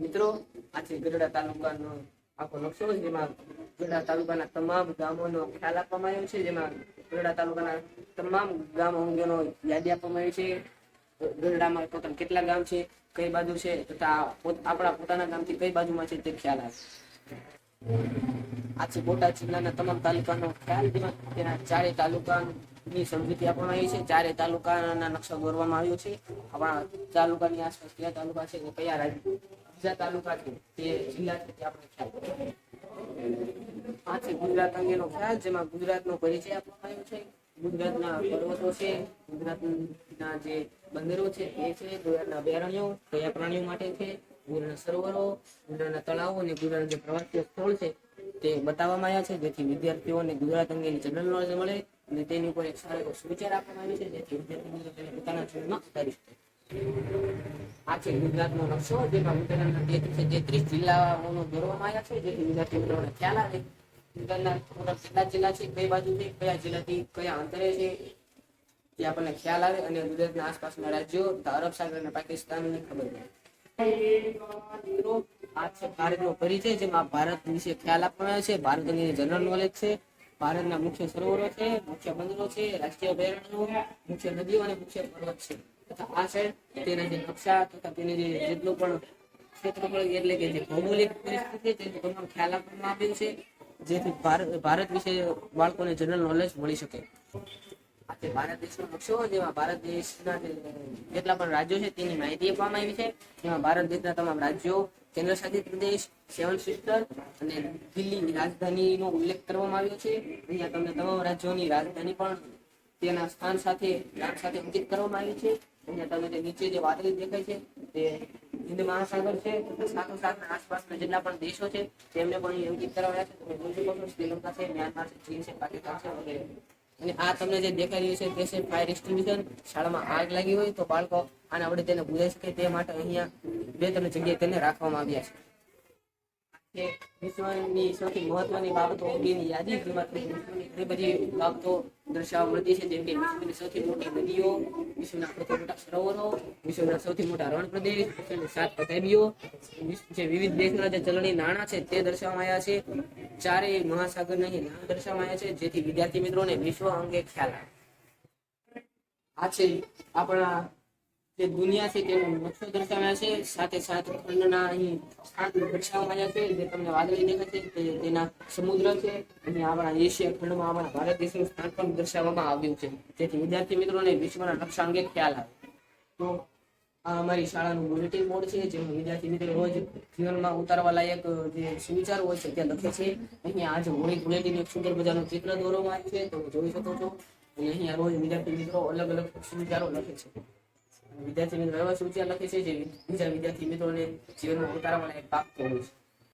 મિત્રો આ ગઢડા તાલુકાનો આખો નકશો જેમાં ગઢડા તાલુકાના તમામ ગામોનો ખ્યાલ આપવામાં આવ્યો છે, જેમાં ગઢડા તાલુકાના તમામ ગામ અંગેનો યાદી આપવામાં આવી છે. ગઢડામાં ટોટલ કેટલા ગામ છે, કઈ બાજુ છે, તથા આપણા પોતાના ગામથી કઈ બાજુમાં છે તે ખ્યાલ આવે. આ છે બોટાદ જિલ્લાના તમામ તાલુકાનો ખ્યાલ તેના ચારે તાલુકાની સમજૂતી આપવામાં આવી છે. ચારે તાલુકાના નકશા દોરવામાં આવ્યો છે. આપણા તાલુકાની આસપાસ કયા તાલુકા છે કયા રાજ્ય બીજા તાલુકા છે તે જિલ્લા છે આપણે ખ્યાલ આ છે ગુજરાત અંગેનો ખ્યાલ, જેમાં ગુજરાતનો પરિચય આપવામાં આવ્યો છે. ગુજરાતના પર્વતો છે, ગુજરાતના જે બંદરો છે એ છે, ગુજરાતના અભયારણ્યો, કયા પ્રાણીઓ માટે છે, ગુજરાતના સરોવરો, ગુજરાતના તળાવો અને ગુજરાતના જે પ્રવાસીય સ્થળ છે તે બતાવવામાં આવ્યા છે, જેથી વિદ્યાર્થીઓને ગુજરાત અંગેની જનરલ નોલેજ મળે. અને તેની ઉપર એક સારો એવો સુવિચાર આપવામાં આવ્યો છે જેથી વિદ્યાર્થીઓ તેને પોતાના જીવનમાં કરી શકે આ છે ગુજરાતનો નકશો જેમાં ગુજરાતના તેત્રીસ તેત્રીસ જિલ્લાઓનો દોરવામાં આવ્યા છે જેથી વિદ્યાર્થી મિત્રોને ખ્યાલ આવે ગુજરાતના કેટલા જિલ્લા છે કઈ બાજુ છે કયા જિલ્લાથી કયા અંતરે છે તે આપણને ખ્યાલ આવે અને ગુજરાતના આસપાસના રાજ્યો અરબ સાગર અને પાકિસ્તાનની ખબર પડે આ છે ભારતનો પરિચય જેમાં ભારત વિશે ખ્યાલ આપવામાં આવ્યો છે ભારતની જનરલ નોલેજ છે ભારતના મુખ્ય સરોવરો છે, મુખ્ય બંદરો છે, રાષ્ટ્રીય અભયારણ્યો, મુખ્ય નદીઓ અને મુખ્ય પર્વત છે. તથા આ સાઈડ તેના જે નકશા તથા તેને જે જેટલું પણ ક્ષેત્રફળ એટલે કે જે ભૌગોલિક પરિસ્થિતિ છે, તેનો તમામ ખ્યાલ આપવામાં આવ્યો છે, જેથી ભારત વિશે બાળકોને જનરલ નોલેજ મળી શકે. આજે ભારત દેશનો નકશો, જેમાં ભારત દેશના જેટલા પણ રાજ્યો છે, તેની માહિતી આપવામાં આવી છે. જેમાં ભારત દેશના તમામ રાજ્યો કેન્દ્ર શાસિત પ્રદેશ સેવન સિસ્ટર અને દિલ્હીની રાજધાનીનો ઉલ્લેખ કરવામાં આવ્યો છે. અહીંયા તમને તમામ રાજ્યોની રાજધાની પણ તેના સ્થાન સાથે, નામ સાથે અંકિત કરવામાં આવી છે. અહીંયા તમને જે નીચે જે વાદળી દેખાય છે, તે હિન્દ મહાસાગર છે સાથો સાથોસાથ આસપાસના જેટલા પણ દેશો છે, તેમને પણ અંકિત કરાવ્યા છે. તમે જોઈ શકો છો, શ્રીલંકા છે, મ્યાનમાર છે, ચીન છે, પાકિસ્તાન છે, વગેરે. અને આ તમને જે દેખાઈ રહ્યું છે તે છે ફાયર એક્સટિંગ્વિશન શાળામાં આગ લાગી હોય તો બાળકો આને આપણે તેને બુજાઈ શકે તે માટે અહીંયા બે ત્રણ જગ્યાએ તેને રાખવામાં આવ્યા છે. વિશ્વની સૌથી મહત્વની બાબતો અંગેની યાદી જેમાં ઘણી બધી બાબતો દર્શાવવા મળતી છે, જેમ કે વિશ્વની સૌથી મોટી નદીઓ, વિશ્વના સૌથી મોટા સરોવરો, વિશ્વના સૌથી મોટા રણ પ્રદેશ વિશ્વની સાત પથારીઓ જે વિવિધ દેશના જે ચલણી નાણાં છે તે દર્શાવવામાં આવ્યા છે. ચારેય મહાસાગરના અહીં નામ દર્શાવાયા છે, જેથી વિદ્યાર્થી મિત્રોને વિશ્વ અંગે ખ્યાલ આવે. આ છે આપણા જે દુનિયા છે તેનો નકશો દર્શાવ્યા છે, સાથે સાત ખંડના અહીં સ્થાન દર્શાવવામાં આવ્યા છે, જે તમને વાદળી દેખાય છે, તે તેના સમુદ્ર છે, અને આપણા એશિયા ખંડમાં આપણા ભારત દેશનું સ્થાન પણ દર્શાવવામાં આવ્યું છે. જેથી વિદ્યાર્થી મિત્રોને વિશ્વના નકશા અંગે ખ્યાલ આવે. તો આ અમારી શાળાનું બુલેટિન બોર્ડ છે, જે વિદ્યાર્થી મિત્રો રોજ જીવનમાં ઉતારવા લાયક, જે સુવિચારો હોય છે, ત્યાં લખે છે. અહીંયા આજે હોળી બુલેટિન એક સુંદર મજાનું ચિત્ર દોરવામાં આવ્યું છે તમે જોઈ શકો છો. અને અહીંયા રોજ વિદ્યાર્થી મિત્રો અલગ અલગ સુવિચારો લખે છે. વિદ્યાર્થી મિત્રો એવા સુવિચાર લખે છે, જે બીજા વિદ્યાર્થી મિત્રોને જીવનમાં ઉતારવા લાયક પાક હોય છે.